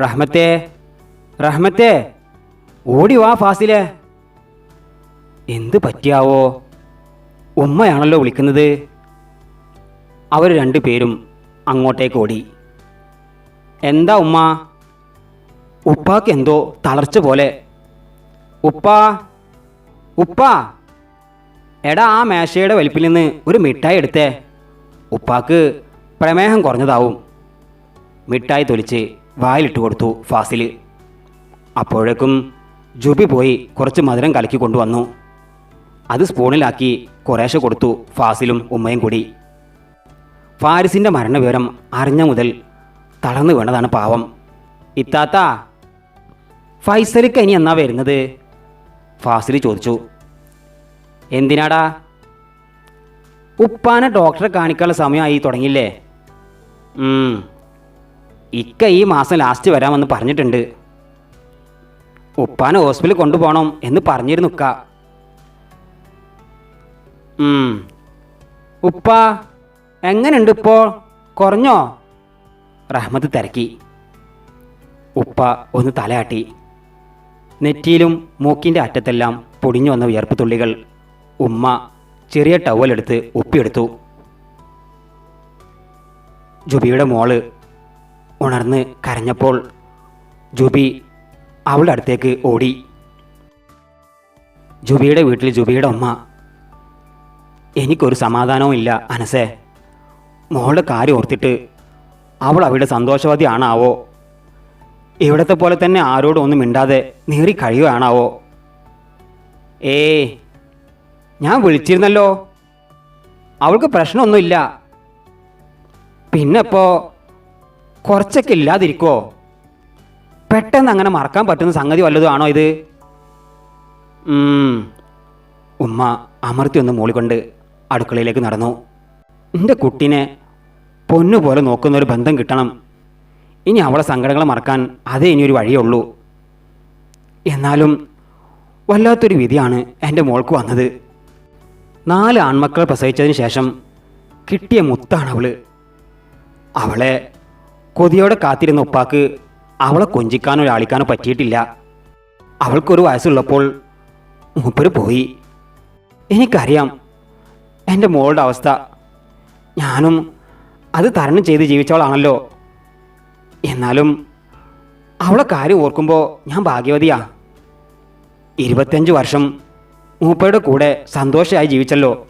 റഹ്മത്തേ റഹ്മത്തേ ഓടി വാ ഫാസിലെ. എന്ത് പറ്റിയാവോ? ഉമ്മയാണല്ലോ വിളിക്കുന്നത്. അവർ രണ്ടു പേരും അങ്ങോട്ടേക്ക് ഓടി. എന്താ ഉമ്മ? ഉപ്പാക്ക് എന്തോ തളർച്ച പോലെ. ഉപ്പാ ഉപ്പാ. എടാ ആ മേശയുടെ വലിപ്പിൽ നിന്ന് ഒരു മിഠായി എടുത്തേ. ഉപ്പാക്ക് പ്രമേഹം കുറഞ്ഞതാവും. മിഠായി തൊലിച്ച് വായിലിട്ട് കൊടുത്തു ഫാസിൽ അപ്പോഴേക്കും ജുബി പോയി കുറച്ച് മധുരം കലക്കി കൊണ്ടുവന്നു. അത് സ്പൂണിലാക്കി കുറേശ്ശെ കൊടുത്തു ഫാസിലും ഉമ്മയും കൂടി. ഫാരിസിന്റെ മരണവിവരം അറിഞ്ഞ മുതൽ തളർന്നു വീണതാണ് പാവം. ഇത്താത്ത ഫൈസലിക്ക് ഇനി എന്നാ വരുന്നത്? ഫാസിൽ ചോദിച്ചു. എന്തിനാടാ? ഉപ്പാനെ ഡോക്ടറെ കാണിക്കാനുള്ള സമയമായി തുടങ്ങിയില്ലേ. ഇക്ക ഈ മാസം ലാസ്റ്റ് വരാമെന്ന് പറഞ്ഞിട്ടുണ്ട്. ഉപ്പാനെ ഹോസ്പിറ്റലിൽ കൊണ്ടുപോകണം എന്ന് പറഞ്ഞിരുന്നു ഉക്ക. ഉപ്പ എങ്ങനെയുണ്ട് ഇപ്പോൾ കുറഞ്ഞോ? റഹ്മത്ത് തിരക്കി. ഉപ്പ ഒന്ന് തലയാട്ടി. നെറ്റിയിലും മൂക്കിന്റെ അറ്റത്തെല്ലാം പൊടിഞ്ഞു വന്ന വിയർപ്പ് തുള്ളികൾ. ഉമ്മ ചെറിയ ടവലെടുത്ത് ഉപ്പിയെടുത്തു. ജുബിയുടെ മോൾ ഉണർന്ന് കരഞ്ഞപ്പോൾ ജുബി അവളുടെ അടുത്തേക്ക് ഓടി. ജുബിയുടെ വീട്ടിൽ ജുബിയുടെ ഉമ്മ എനിക്കൊരു സമാധാനവും ഇല്ല അനസേ. മോളുടെ കാര്യം ഓർത്തിട്ട് അവൾ അവളുടെ സന്തോഷവതിയാണാവോ? ഇവിടത്തെ പോലെ തന്നെ ആരോടും ഒന്നും മിണ്ടാതെ നീറി കഴിയുകയാണാവോ? ഏ ഞാൻ വിളിച്ചിരുന്നല്ലോ. അവൾക്ക് പ്രശ്നമൊന്നുമില്ല. പിന്നെ ഇപ്പോൾ കുറച്ചൊക്കെ ഇല്ലാതിരിക്കോ? പെട്ടെന്ന് അങ്ങനെ മറക്കാൻ പറ്റുന്ന സംഗതി വല്ലതും ആണോ ഇത്. ഉമ്മ അമർത്തി ഒന്ന് മൂളിക്കൊണ്ട് അടുക്കളയിലേക്ക് നടന്നു. എന്റെ കുട്ടീനെ പൊന്നുപോലെ നോക്കുന്ന ഒരു ബന്ധം കിട്ടണം. ഇനി അവളെ സങ്കടങ്ങൾ മറക്കാൻ അതേ ഇനി ഒരു വഴിയേ ഉള്ളൂ. എന്നാലും വല്ലാത്തൊരു വിധിയാണ് എന്റെ മോൾക്ക് വന്നത്. നാല് ആൺമക്കൾ പ്രസവിച്ചതിന് ശേഷം കിട്ടിയ മുത്താണ് അവൾ. അവളെ കൊതിയോടെ കാത്തിരുന്ന ഉപ്പാക്ക് അവളെ കൊഞ്ചിക്കാനോ ലാളിക്കാനോ പറ്റിയിട്ടില്ല. അവൾക്കൊരു വയസ്സുള്ളപ്പോൾ മൂപ്പര് പോയി. എനിക്കറിയാം എന്റെ മോളുടെ അവസ്ഥ. ഞാനും അത് തരണം ചെയ്ത് ജീവിച്ചവളാണല്ലോ. എന്നാലും അവളെ കാര്യം ഓർക്കുമ്പോൾ ഞാൻ ഭാഗ്യവതിയാ. ഇരുപത്തഞ്ച് വർഷം മൂപ്പയുടെ കൂടെ സന്തോഷമായി ജീവിച്ചല്ലോ.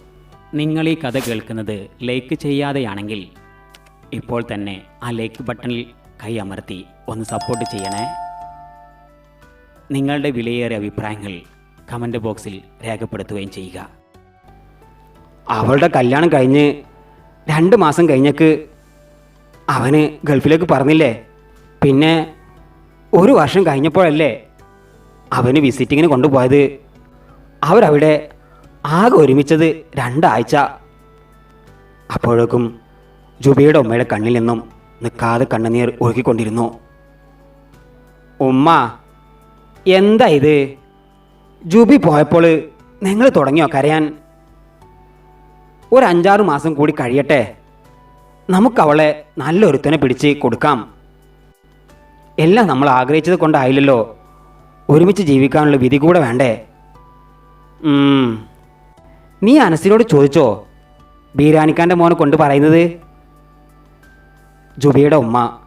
നിങ്ങൾ ഈ കഥ കേൾക്കുന്നത് ലൈക്ക് ചെയ്യാതെയാണെങ്കിൽ ഇപ്പോൾ തന്നെ ആ ലൈക്ക് ബട്ടണിൽ കൈ അമർത്തി ഒന്ന് സപ്പോർട്ട് ചെയ്യണേ. നിങ്ങളുടെ വിലയേറിയ അഭിപ്രായങ്ങൾ കമന്റ് ബോക്സിൽ രേഖപ്പെടുത്തുകയും ചെയ്യുക. അവളുടെ കല്യാണം കഴിഞ്ഞ് രണ്ട് മാസം കഴിഞ്ഞക്ക് അവന് ഗൾഫിലേക്ക് പറഞ്ഞില്ലേ? പിന്നെ ഒരു വർഷം കഴിഞ്ഞപ്പോഴല്ലേ അവന് വിസിറ്റിങ്ങിന് കൊണ്ടുപോയത്. അവരവിടെ ആകെ ഒരുമിച്ചത് രണ്ടാഴ്ച. അപ്പോഴേക്കും ജുബിയുടെ ഉമ്മയുടെ കണ്ണിൽ നിന്നും നിൽക്കാതെ കണ്ണുനീർ ഒഴുകിക്കൊണ്ടിരുന്നു. ഉമ്മ എന്താ ഇത്? ജുബി പോയപ്പോൾ നിങ്ങൾ തുടങ്ങിയോ കരയാൻ? ഒരു അഞ്ചാറ് മാസം കൂടി കഴിയട്ടെ. നമുക്കവളെ നല്ലൊരുത്തനെ പിടിച്ച് കൊടുക്കാം. എല്ലാം നമ്മൾ ആഗ്രഹിച്ചത് കൊണ്ടായില്ലല്ലോ. ഒരുമിച്ച് ജീവിക്കാനുള്ള വിധി കൂടെ വേണ്ടേ? നീ അനസിനോട് ചോദിച്ചോ? ബീരാനിക്കാന്റെ മോനെ കൊണ്ട് പറയുന്നത്? ജുബിയുടെ ഉമ്മ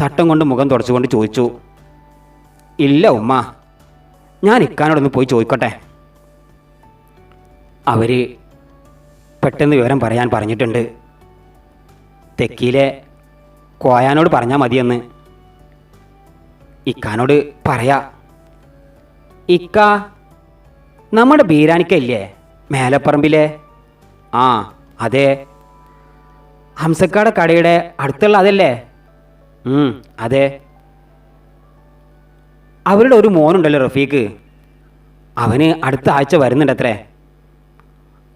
തട്ടം കൊണ്ട് മുഖം തുടച്ചുകൊണ്ട് ചോദിച്ചു ഇല്ല ഉമ്മ ഞാൻ ഇക്കാനോടൊന്ന് പോയി ചോദിക്കട്ടെ? അവർ പെട്ടെന്ന് വിവരം പറയാൻ പറഞ്ഞിട്ടുണ്ട്. തെക്കിയിലെ കോയാനോട് പറഞ്ഞാൽ മതിയെന്ന്. ഇക്കാനോട് പറയാ ഇക്ക നമ്മുടെ ബീരാനിക്കല്ലേ മേലപ്പറമ്പിലെ? ആ അതെ. ഹംസക്കാട് കടയുടെ അടുത്തുള്ള അതല്ലേ? അതെ. അവരുടെ ഒരു മോനുണ്ടല്ലോ റഫീക്ക് അവന് അടുത്ത ആഴ്ച വരുന്നുണ്ടത്രേ.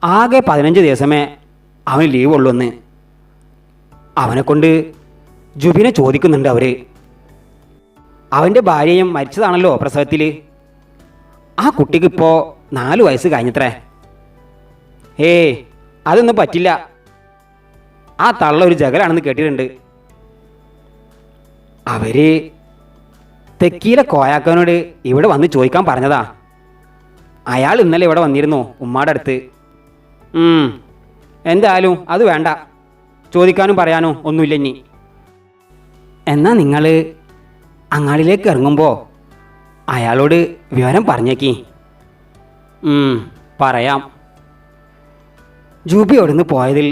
ആകെ പതിനഞ്ച് ദിവസമേ അവന് ലീവ് ഉള്ളൂ എന്ന് അവനെ കൊണ്ട് ജുബിനെ ചോദിക്കുന്നുണ്ട് അവർ. അവന്റെ ഭാര്യയും മരിച്ചതാണല്ലോ പ്രസവത്തിൽ ആ കുട്ടിക്ക് ഇപ്പോൾ നാല് വയസ്സ് കഴിഞ്ഞത്രേ. ഏയ് അതൊന്നും പറ്റില്ല. ആ തള്ള ഒരു ജഗലാണെന്ന് കേട്ടിട്ടുണ്ട്. അവർ തെക്കീലെ കോയാക്കനോട് ഇവിടെ വന്ന് ചോദിക്കാൻ പറഞ്ഞതാ. അയാൾ ഇന്നലെ ഇവിടെ വന്നിരുന്നു ഉമ്മാടെ അടുത്ത്. എന്തായാലും അത് വേണ്ട. ചോദിക്കാനും പറയാനോ ഒന്നുമില്ല ഇനി. എന്നാ നിങ്ങൾ അങ്ങാടിലേക്ക് ഇറങ്ങുമ്പോൾ അയാളോട് വിവരം പറഞ്ഞേക്കി. പറയാം. ജൂബി അവിടുന്ന് പോയതിൽ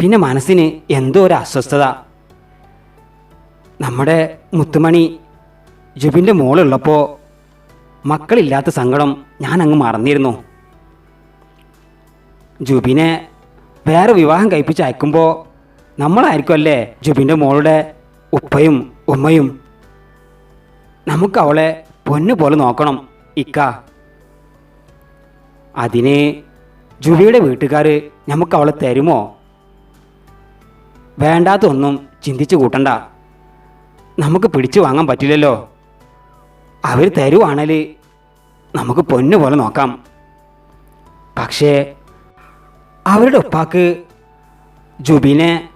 പിന്നെ മനസ്സിന് എന്തോ ഒരു അസ്വസ്ഥത. നമ്മുടെ മുത്തുമണി ജുബിന്റെ മോളുള്ളപ്പോൾ മക്കളില്ലാത്ത സങ്കടം ഞാൻ അങ്ങ് മറന്നിരുന്നു. ജുബിനെ വേറെ വിവാഹം കഴിപ്പിച്ച് അയക്കുമ്പോൾ നമ്മളായിരിക്കും അല്ലേ ജുബിന്റെ മോളുടെ ഉപ്പയും ഉമ്മയും? നമുക്ക് അവളെ പൊന്നു പോലെ നോക്കണം ഇക്ക. അതിന് ജുബിയുടെ വീട്ടുകാർ നമുക്ക് അവളെ തരുമോ? വേണ്ടാത്തൊന്നും ചിന്തിച്ചു കൂട്ടണ്ട. നമുക്ക് പിടിച്ചു വാങ്ങാൻ പറ്റില്ലല്ലോ. അവർ തരുവാണേൽ നമുക്ക് പൊന്നു പോലെ നോക്കാം. പക്ഷേ അവരുടെ ഉപ്പാക്ക് ജുബിനെ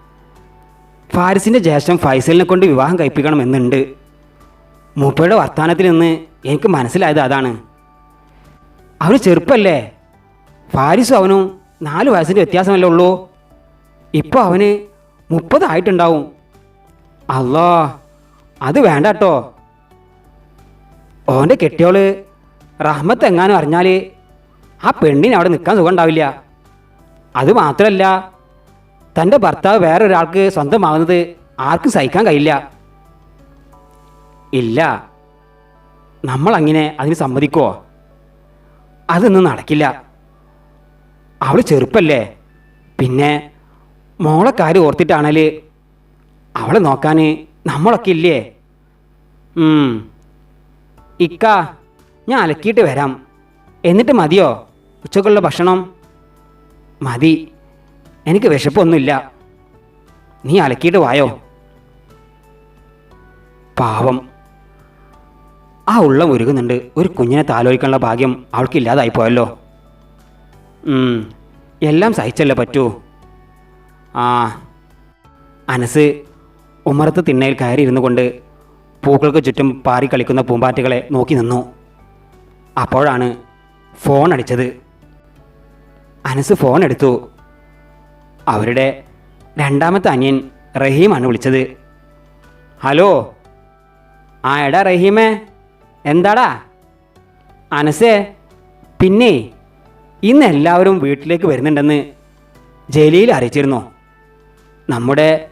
ഫാരിസിന്റെ ജ്യേഷ്ഠൻ ഫൈസലിനെ കൊണ്ട് വിവാഹം കഴിപ്പിക്കണമെന്നുണ്ട്. മൂപ്പയുടെ വർത്തമാനത്തിൽ നിന്ന് എനിക്ക് മനസ്സിലായത് അതാണ്. അവർ ചെറുപ്പമല്ലേ ഫാരിസും അവനും നാല് വയസ്സിന്റെ വ്യത്യാസമല്ലേ ഉള്ളൂ? ഇപ്പോൾ അവന് മുപ്പതായിട്ടുണ്ടാവും. അല്ലോ അത് വേണ്ട കേട്ടോ ഓന്റെ കെട്ടിയോൾ റഹ്മത്ത് എങ്ങാനും അറിഞ്ഞാൽ ആ പെണ്ണിന് അവിടെ നിൽക്കാൻ സുഖം ഉണ്ടാവില്ല. അത് മാത്രമല്ല തന്റെ ഭർത്താവ് വേറെ ഒരാൾക്ക് സ്വന്തമാകുന്നത് ആർക്കും സഹിക്കാൻ കഴിയില്ല. ഇല്ല നമ്മളങ്ങനെ അതിന് സമ്മതിക്കുമോ അതൊന്നും നടക്കില്ല. അവൾ ചെറുപ്പല്ലേ? പിന്നെ മോളെ കാര്യം ഓർത്തിട്ടാണേൽ അവളെ നോക്കാൻ നമ്മളൊക്കെ ഇല്ലേ. ഇക്ക ഞാൻ അലക്കിയിട്ട് വരാം. എന്നിട്ട് മതിയോ? ഉച്ചക്കുള്ള ഭക്ഷണം? മതി. എനിക്ക് വിശപ്പൊന്നുമില്ല. നീ അലക്കിയിട്ട് വായോ? പാവം. ആ ഉള്ളം ഒരുങ്ങുന്നുണ്ട് ഒരു കുഞ്ഞിനെ താലോലിക്കാനുള്ള ഭാഗ്യം അവൾക്കില്ലാതായി പോയല്ലോ എല്ലാം സഹിച്ചല്ലേ പറ്റൂ? ആ അനസ് ഉമ്മറത്ത് തിണ്ണയിൽ കയറി ഇരുന്നു കൊണ്ട് പൂക്കൾക്ക് ചുറ്റും പാറി കളിക്കുന്ന പൂമ്പാറ്റകളെ നോക്കി നിന്നു. അപ്പോഴാണ് ഫോൺ അടിച്ചത്. അനസ് ഫോൺ എടുത്തു. അവരുടെ രണ്ടാമത്തെ അനിയൻ റഹീമാണ് വിളിച്ചത്. ഹലോ? ആ എടാ റഹീമേ എന്താടാ? അനസേ പിന്നെ ഇന്ന് എല്ലാവരും വീട്ടിലേക്ക് വരുന്നുണ്ടെന്ന് ജലീൽ അറിയിച്ചിരുന്നു? നമ്മുടെ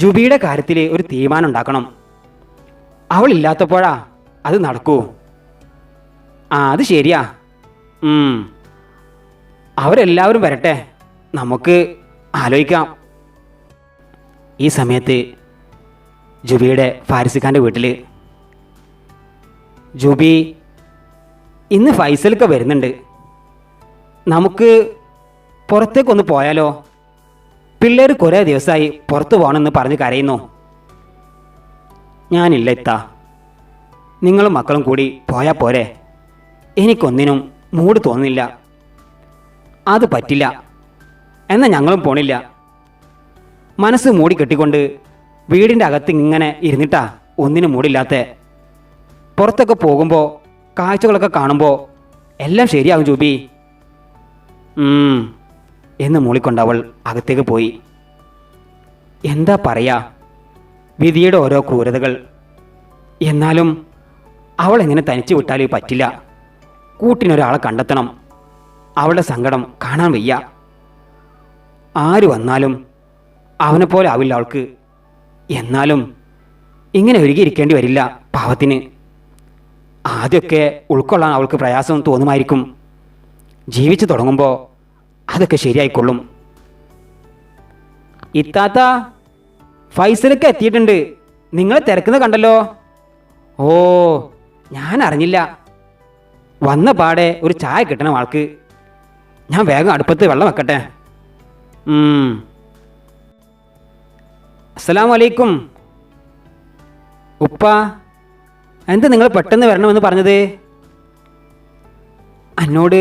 ജുബിയുടെ കാര്യത്തിൽ ഒരു തീരുമാനം ഉണ്ടാക്കണം അവളില്ലാത്തപ്പോഴാ അത് നടക്കൂ. ആ അത് ശരിയാ. അവരെല്ലാവരും വരട്ടെ. നമുക്ക് ആലോചിക്കാം. ഈ സമയത്ത് ജുബിയുടെ ഫാരിസിഖാന്റെ വീട്ടിൽ ജുബി ഇന്ന് ഫൈസലൊക്കെ വരുന്നുണ്ട്. നമുക്ക് പുറത്തേക്കൊന്ന് പോയാലോ? പിള്ളേർ കുറേ ദിവസമായി പുറത്തു പോകണമെന്ന് പറഞ്ഞ് കരയുന്നു. ഞാനില്ല ഇത്ത. നിങ്ങളും മക്കളും കൂടി പോയാൽ പോരെ. എനിക്കൊന്നിനും മൂട് തോന്നുന്നില്ല. അത് പറ്റില്ല. എന്നാൽ ഞങ്ങളും പോണില്ല. മനസ്സ് മൂടി കെട്ടിക്കൊണ്ട് വീടിന്റെ അകത്ത് ഇങ്ങനെ ഇരുന്നിട്ടാ ഒന്നിനും മൂടില്ലാത്ത. പുറത്തൊക്കെ പോകുമ്പോൾ കാഴ്ചകളൊക്കെ കാണുമ്പോൾ എല്ലാം ശരിയാകും ഉം, എന്ന് മൂളിക്കൊണ്ടവൾ അകത്തേക്ക് പോയി. എന്താ പറയാ? വിധിയുടെ ഓരോ ക്രൂരതകൾ. എന്നാലും അവൾ എങ്ങനെ തനിച്ചു വിട്ടാൽ പറ്റില്ല. കൂട്ടിനൊരാളെ കണ്ടെത്തണം. അവളുടെ സങ്കടം കാണാൻ വയ്യ. ആര് വന്നാലും അവനെ പോലെ ആവില്ല അവൾക്ക്. എന്നാലും ഇങ്ങനെ ഒരുങ്ങിയിരിക്കേണ്ടി വരില്ല പാവത്തിന്. ആദ്യമൊക്കെ ഉൾക്കൊള്ളാൻ അവൾക്ക് പ്രയാസം തോന്നുമായിരിക്കും. ജീവിച്ചു തുടങ്ങുമ്പോൾ അതൊക്കെ ശരിയായിക്കൊള്ളും. ഇത്താത്ത ഫൈസലൊക്കെ എത്തിയിട്ടുണ്ട്. നിങ്ങൾ തിരക്കുന്നത് കണ്ടല്ലോ? ഓ ഞാൻ അറിഞ്ഞില്ല. വന്ന പാടെ ഒരു ചായ കിട്ടണം ആൾക്ക്. ഞാൻ വേഗം അടുപ്പത്ത് വെള്ളം വെക്കട്ടെ. അസ്സലാം വലൈക്കും ഉപ്പ എന്താ നിങ്ങൾ പെട്ടെന്ന് വരണമെന്ന് പറഞ്ഞത്? എന്നോട്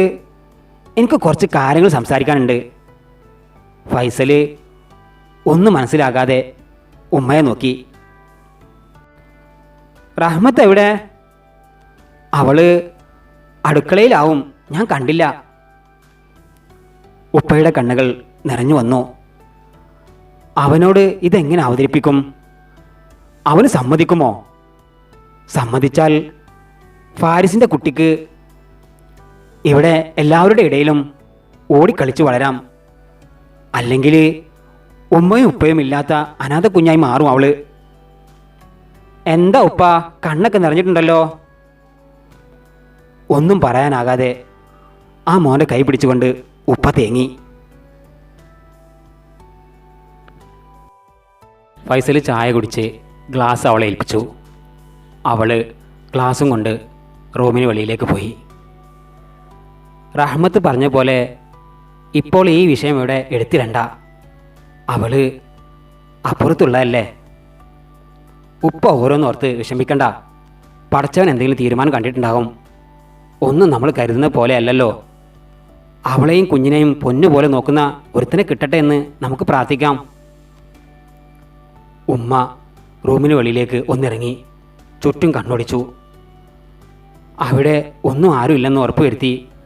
എനിക്ക് കുറച്ച് കാര്യങ്ങൾ സംസാരിക്കാനുണ്ട്. ഫൈസൽ ഒന്നും മനസ്സിലാകാതെ ഉമ്മയെ നോക്കി. റഹ്മത്ത് എവിടെ? അവൾ അടുക്കളയിലാവും. ഞാൻ കണ്ടില്ല. ഉപ്പയുടെ കണ്ണുകൾ നിറഞ്ഞു വന്നു. അവനോട് ഇതെങ്ങനെ അവതരിപ്പിക്കും? അവന് സമ്മതിക്കുമോ? സമ്മതിച്ചാൽ ഫാരിസിന്റെ കുട്ടിക്ക് ഇവിടെ എല്ലാവരുടെ ഇടയിലും ഓടിക്കളിച്ച് വളരാം. അല്ലെങ്കിൽ ഉമ്മയും ഉപ്പയും ഇല്ലാത്ത അനാഥ കുഞ്ഞായി മാറും അവൾ. എന്താ ഉപ്പ കണ്ണൊക്കെ നിറഞ്ഞിട്ടുണ്ടല്ലോ? ഒന്നും പറയാനാകാതെ ആ മോനെ കൈ പിടിച്ചുകൊണ്ട് ഉപ്പ തേങ്ങി. ഫൈസൽ ചായ കുടിച്ച് ഗ്ലാസ് അവളെ ഏൽപ്പിച്ചു. അവൾ ഗ്ലാസും കൊണ്ട് റൂമിന് വെളിയിലേക്ക് പോയി. റഹ്മത്ത് പറഞ്ഞ പോലെ ഇപ്പോൾ ഈ വിഷയം ഇവിടെ എടുത്തിരണ്ട അവൾ അപ്പുറത്തുള്ളതല്ലേ? ഉപ്പ ഓരോന്നോർത്ത് വിഷമിക്കണ്ട. പടച്ചവൻ എന്തെങ്കിലും തീരുമാനം കണ്ടിട്ടുണ്ടാകും ഒന്നും നമ്മൾ കരുതുന്ന പോലെ അല്ലല്ലോ. അവളെയും കുഞ്ഞിനെയും പൊന്നുപോലെ നോക്കുന്ന ഒരുത്തനെ കിട്ടട്ടെ എന്ന് നമുക്ക് പ്രാർത്ഥിക്കാം. ഉമ്മ റൂമിന് വെളിയിലേക്ക് ഒന്നിറങ്ങി ചുറ്റും കണ്ണോടിച്ചു. അവിടെ ഒന്നും ആരുമില്ലെന്ന് ഉറപ്പുവരുത്തി ഉറപ്പ് വരുത്തി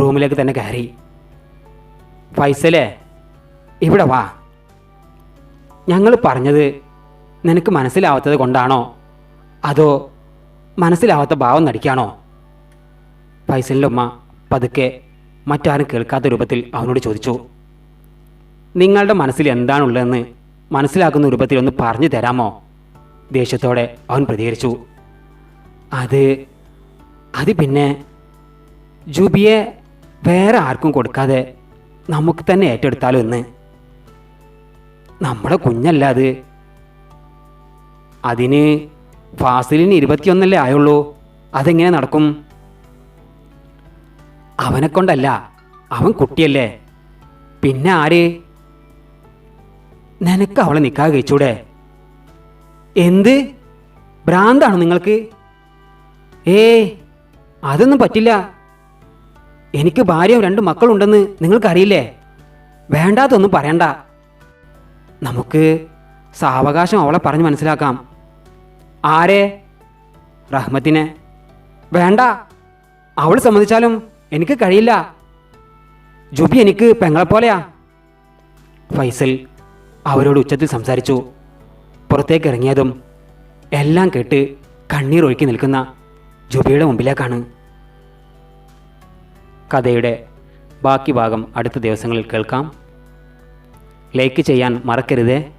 റൂമിലേക്ക് തന്നെ കയറി. ഫൈസലേ ഇവിടെ വാ. ഞങ്ങൾ പറഞ്ഞത് നിനക്ക് മനസ്സിലാവാത്തത് കൊണ്ടാണോ? അതോ മനസ്സിലാവാത്ത ഭാവം നടിക്കാണോ? ഫൈസലിന്റെ ഉമ്മ പതുക്കെ മറ്റാരും കേൾക്കാത്ത രൂപത്തിൽ അവനോട് ചോദിച്ചു. നിങ്ങളുടെ മനസ്സിൽ എന്താണുള്ളതെന്ന് മനസ്സിലാക്കുന്ന രൂപത്തിൽ ഒന്ന് പറഞ്ഞു തരാമോ? ദേഷ്യത്തോടെ അവൻ പ്രതികരിച്ചു. അത് അത് പിന്നെ ജൂബിയെ വേറെ ആർക്കും കൊടുക്കാതെ നമുക്ക് തന്നെ ഏറ്റെടുത്താലോ എന്ന് നമ്മുടെ കുഞ്ഞല്ല അത്. അതിന് ഫാസിലിന് ഇരുപത്തിയൊന്നല്ലേ ആയുള്ളൂ. അതെങ്ങനെ നടക്കും? അവനെ കൊണ്ടല്ല അവൻ കുട്ടിയല്ലേ. പിന്നെ ആര്? നിനക്ക് അവളെ നിൽക്കാതെ കഴിച്ചൂടെ? എന്ത്? ഭ്രാന്താണോ നിങ്ങൾക്ക്? ഏ അതൊന്നും പറ്റില്ല. എനിക്ക് ഭാര്യയും രണ്ട് മക്കളുണ്ടെന്ന് നിങ്ങൾക്കറിയില്ലേ? വേണ്ടാത്തൊന്നും പറയണ്ട. നമുക്ക് സാവകാശം അവളെ പറഞ്ഞ് മനസ്സിലാക്കാം. ആരെ? റഹ്മത്തിനെ. വേണ്ട. അവൾ സമ്മതിച്ചാലും എനിക്ക് കഴിയില്ല. ജുബി എനിക്ക് പെങ്ങളെപ്പോലെയാ. ഫൈസൽ അവരോട് ഉച്ചത്തിൽ സംസാരിച്ചു. പുറത്തേക്ക് ഇറങ്ങിയതും എല്ലാം കേട്ട് കണ്ണീർ ഒഴുക്കി നിൽക്കുന്ന ജുബിയുടെ മുമ്പിലേക്കാണ്. കഥയുടെ ബാക്കി ഭാഗം അടുത്ത ദിവസങ്ങളിൽ കേൾക്കാം. ലൈക്ക് ചെയ്യാൻ മറക്കരുതേ.